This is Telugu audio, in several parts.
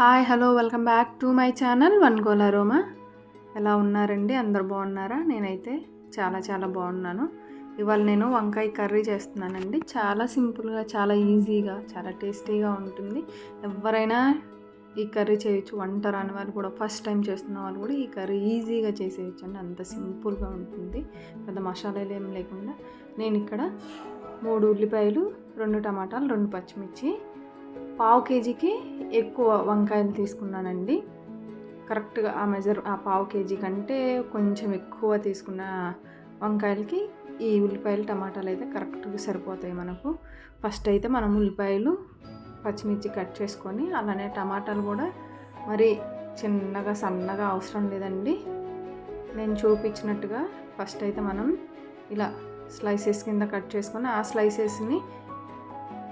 Hi hello welcome back to my channel one goal aroma ఎలా ఉన్నారండి? అందరు బాగున్నారా? నేనైతే చాలా చాలా బాగున్నాను. ఇవాళ నేను వంకాయ కర్రీ చేస్తున్నానండి. చాలా సింపుల్గా చాలా ఈజీగా చాలా టేస్టీగా ఉంటుంది. ఎవరైనా ఈ కర్రీ చేయొచ్చు. వంట రాని వాళ్ళు కూడా ఫస్ట్ టైం చేస్తున్న వాళ్ళు కూడా ఈ కర్రీ ఈజీగా చేసేయచ్చు అండి అంత సింపుల్గా ఉంటుంది. పెద్ద మసాలాలు ఏం లేకుండా. నేను ఇక్కడ మూడు ఉల్లిపాయలు రెండు టమాటాలు రెండు పచ్చిమిర్చి పావు కేజీకి ఎక్కువ వంకాయలు తీసుకున్నానండి. కరెక్ట్గా ఆ మెజర్ ఆ పావు కేజీ కంటే కొంచెం ఎక్కువ తీసుకున్న వంకాయలకి ఈ ఉల్లిపాయలు టమాటాలు అయితే కరెక్ట్గా సరిపోతాయి మనకు. ఫస్ట్ అయితే మనం ఉల్లిపాయలు పచ్చిమిర్చి కట్ చేసుకొని అలానే టమాటాలు కూడా మరి చిన్నగా సన్నగా అవసరం లేదండి. నేను చూపించినట్టుగా ఫస్ట్ అయితే మనం ఇలా స్లైసెస్ కింద కట్ చేసుకొని ఆ స్లైసెస్ని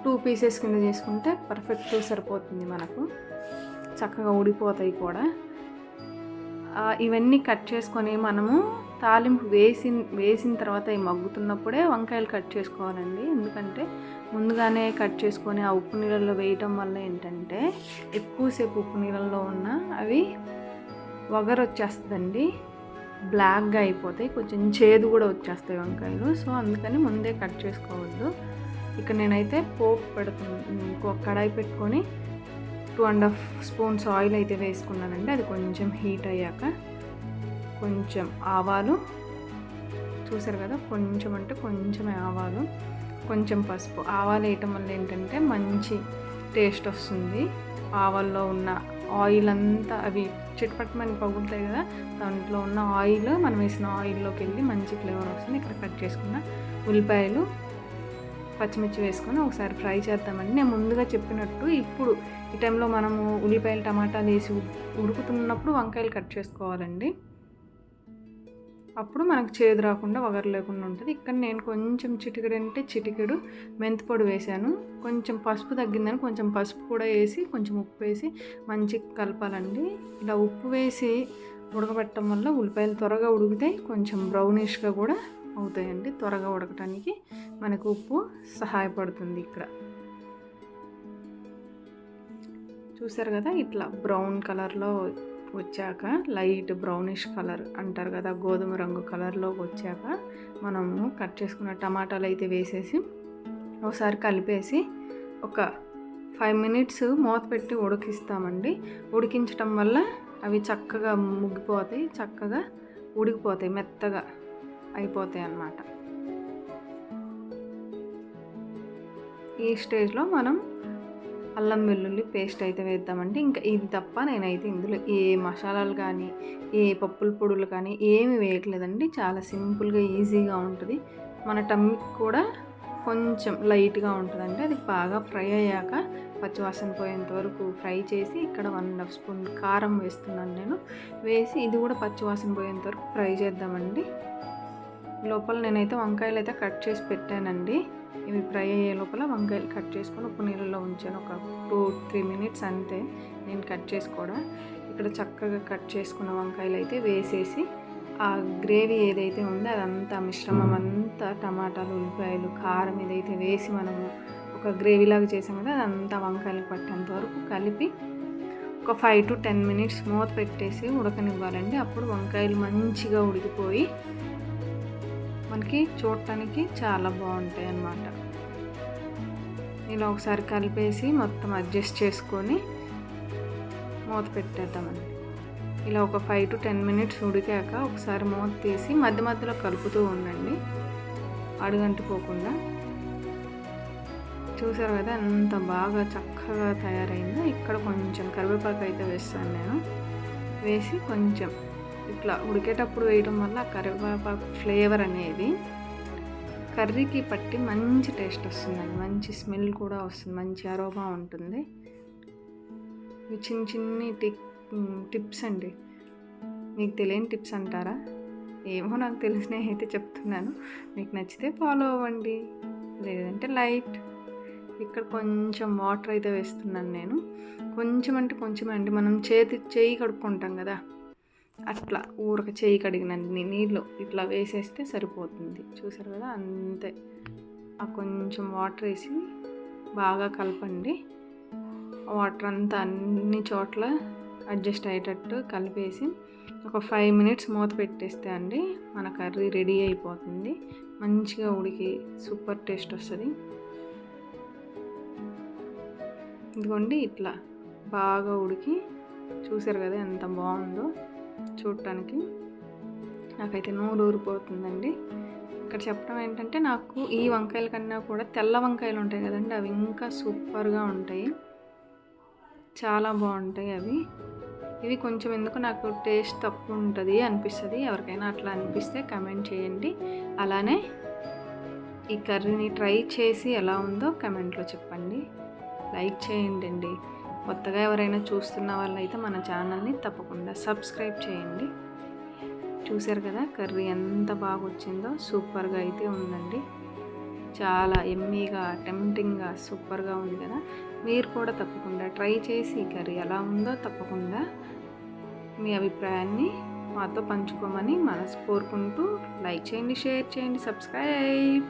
టూ పీసెస్ కింద చేసుకుంటే పర్ఫెక్ట్ సరిపోతుంది మనకు. చక్కగా ఉడిపోతాయి కూడా. ఇవన్నీ కట్ చేసుకొని మనము తాలింపు వేసి వేసిన తర్వాత ఈ మగ్గుతున్నప్పుడే వంకాయలు కట్ చేసుకోవాలండి. ఎందుకంటే ముందుగానే కట్ చేసుకొని ఆ ఉప్పు నీళ్ళల్లో వేయటం వల్ల ఏంటంటే ఎక్కువసేపు ఉప్పు నీళ్ళల్లో ఉన్న అవి వగరు వచ్చేస్తుందండి బ్లాక్గా అయిపోతాయి. కొంచెం చేదు కూడా వచ్చేస్తాయి వంకాయలు. సో అందుకని ముందే కట్ చేసుకోవద్దు. ఇక్కడ నేనైతే పోపు పెడుతున్నాను ఇంకో కడాయి పెట్టుకొని two and half spoons oil అయితే వేసుకున్నానండి. అది కొంచెం హీట్ అయ్యాక కొంచెం ఆవాలు. చూసారు కదా? కొంచెం అంటే కొంచెం ఆవాలు. కొంచెం పసుపు. ఆవాలు వేయటం వల్ల ఏంటంటే మంచి టేస్ట్ వస్తుంది. ఆవాల్లో ఉన్న ఆయిల్ అంతా అవి చిట్పట్టమని పగులుతాయి కదా? దాంట్లో ఉన్న ఆయిల్ మనం వేసిన ఆయిల్లోకి వెళ్ళి మంచి ఫ్లేవర్ వస్తుంది. ఇక్కడ కట్ చేసుకున్న ఉల్లిపాయలు పచ్చిమిర్చి వేసుకొని ఒకసారి ఫ్రై చేద్దామండి. నేను ముందుగా చెప్పినట్టు ఇప్పుడు ఈ టైంలో మనము ఉల్లిపాయలు టమాటాలు వేసి ఉడుకుతున్నప్పుడు వంకాయలు కట్ చేసుకోవాలండి. అప్పుడు మనకు చేదు రాకుండా వగరు లేకుండా ఉంటుంది. ఇక్కడ నేను కొంచెం చిటికెడు అంటే చిటికెడు మెంతిపొడి వేసాను. కొంచెం పసుపు తగ్గిందని కొంచెం పసుపు కూడా వేసి కొంచెం ఉప్పు వేసి మంచిగా కలపాలండి. ఇలా ఉప్పు వేసి ఉడకబెట్టడం వల్ల ఉల్లిపాయలు త్వరగా ఉడికితే కొంచెం బ్రౌనిష్గా కూడా అవుతాయండి. త్వరగా ఉడకటానికి మనకు ఉప్పు సహాయపడుతుంది ఇక్కడ. చూసారు కదా ఇట్లా బ్రౌన్ కలర్లో వచ్చాక లైట్ బ్రౌనిష్ కలర్ అంటారు కదా గోధుమ రంగు కలర్లోకి వచ్చాక మనము కట్ చేసుకున్న టమాటాలు అయితే వేసేసి ఒకసారి కలిపేసి ఒక ఫైవ్ మినిట్స్ మూత పెట్టి ఉడికిస్తామండి. ఉడికించటం వల్ల అవి చక్కగా ముగ్గిపోతాయి చక్కగా ఉడికిపోతాయి మెత్తగా. అయిపోతాయి అన్నమాట. ఈ స్టేజ్లో మనం అల్లం వెల్లుల్లి పేస్ట్ అయితే వేద్దామంటే ఇంకా ఇది తప్ప నేనైతే ఇందులో ఏ మసాలాలు కానీ ఏ పప్పుల పొడులు కానీ ఏమి వేయట్లేదండి. చాలా సింపుల్గా ఈజీగా ఉంటుంది. మన టమ్మికి కూడా కొంచెం లైట్గా ఉంటుందండి. అది బాగా ఫ్రై అయ్యాక పచ్చివాసన పోయేంత వరకు ఫ్రై చేసి ఇక్కడ వన్ అండ్ హాఫ్ స్పూన్ కారం వేస్తున్నాను నేను. వేసి ఇది కూడా పచ్చివాసన పోయేంత వరకు ఫ్రై చేద్దామండి. లోపల నేనైతే వంకాయలు అయితే కట్ చేసి పెట్టానండి. ఇవి ఫ్రై అయ్యే లోపల వంకాయలు కట్ చేసుకొని ఉప్పు నీళ్ళలో ఉంచాను. ఒక టూ త్రీ మినిట్స్ అంతే నేను కట్ చేసుకోవడం. ఇక్కడ చక్కగా కట్ చేసుకున్న వంకాయలు అయితే వేసేసి ఆ గ్రేవీ ఏదైతే ఉందో అదంతా మిశ్రమం అంతా టమాటాలు ఉల్లిపాయలు కారం ఏదైతే వేసి మనము ఒక గ్రేవీ లాగా చేసాం కదా అదంతా వంకాయలు పట్టేంత వరకు కలిపి ఒక ఫైవ్ టు టెన్ మినిట్స్ మూత పెట్టేసి ఉడకనివ్వాలండి. అప్పుడు వంకాయలు మంచిగా ఉడికిపోయి మనకి చూడటానికి చాలా బాగుంటాయి అన్నమాట. ఇలా ఒకసారి కలిపేసి మొత్తం అడ్జస్ట్ చేసుకొని మూత పెట్టేద్దామండి. ఇలా ఒక ఫైవ్ టు టెన్ మినిట్స్ ఉడికాక ఒకసారి మూత తీసి మధ్య మధ్యలో కలుపుతూ ఉండండి. అడుగంటుకోకుండా. చూసారు కదా ఎంత బాగా చక్కగా తయారైందో. ఇక్కడ కొంచెం కరివేపాకు అయితే వేస్తాను నేను. వేసి కొంచెం ఇట్లా ఉడికేటప్పుడు వేయడం వల్ల కరివేపాకు ఫ్లేవర్ అనేది కర్రీకి పట్టి మంచి టేస్ట్ వస్తుందండి. మంచి స్మెల్ కూడా వస్తుంది మంచి అరోమా ఉంటుంది. ఇవి చిన్న చిన్ని టిప్ టిప్స్ అండి. మీకు తెలియని టిప్స్ అంటారా? ఏమో నాకు తెలిసినవి అయితే చెప్తున్నాను. మీకు నచ్చితే ఫాలో అవ్వండి. లేదంటే లైట్. ఇక్కడ కొంచెం వాటర్ అయితే వేస్తున్నాను నేను. కొంచెం అంటే కొంచెం అండి. మనం చేతి చేయి కడుక్కుంటాం కదా. అట్లా ఊరక చేయి కడిగినన్ని నీళ్ళు ఇట్లా వేసేస్తే సరిపోతుంది. చూసారు కదా? అంతే. ఆ కొంచెం వాటర్ వేసి బాగా కలపండి. వాటర్ అంతా అన్ని చోట్ల అడ్జస్ట్ అయ్యేటట్టు కలిపేసి ఒక ఫైవ్ మినిట్స్ మూత పెట్టేస్తే అండి మన కర్రీ రెడీ అయిపోతుంది. మంచిగా ఉడికి సూపర్ టేస్ట్ వస్తుంది. ఇదిగోండి ఇట్లా బాగా ఉడికి. చూసారు కదా ఎంత బాగుందో? చూడటానికి. నాకైతే నోరు ఊరిపోతుందండి. ఇక్కడ చెప్పడం ఏంటంటే నాకు ఈ వంకాయల కన్నా కూడా తెల్ల వంకాయలు ఉంటాయి కదండి అవి ఇంకా సూపర్గా ఉంటాయి. చాలా బాగుంటాయి అవి. ఇవి కొంచెం ఎందుకు నాకు టేస్ట్ తక్కువ ఉంటుంది అనిపిస్తుంది ఎవరికైనా అట్లా అనిపిస్తే కమెంట్ చేయండి. అలానే ఈ కర్రీని ట్రై చేసి ఎలా ఉందో కమెంట్లో చెప్పండి. లైక్ చేయండి అండి కొత్తగా ఎవరైనా చూస్తున్న వాళ్ళైతే మన ఛానల్ని తప్పకుండా సబ్స్క్రైబ్ చేయండి. చూశారు కదా కర్రీ ఎంత బాగా వచ్చిందో సూపర్గా అయితే ఉందండి. చాలా ఎమ్మీగా టెంప్టింగ్గా సూపర్గా ఉంది కదా. మీరు కూడా తప్పకుండా ట్రై చేసి కర్రీ ఎలా ఉందో తప్పకుండా మీ అభిప్రాయాన్ని మాతో పంచుకోమని మనసు కోరుకుంటూ లైక్ చేయండి షేర్ చేయండి సబ్స్క్రైబ్.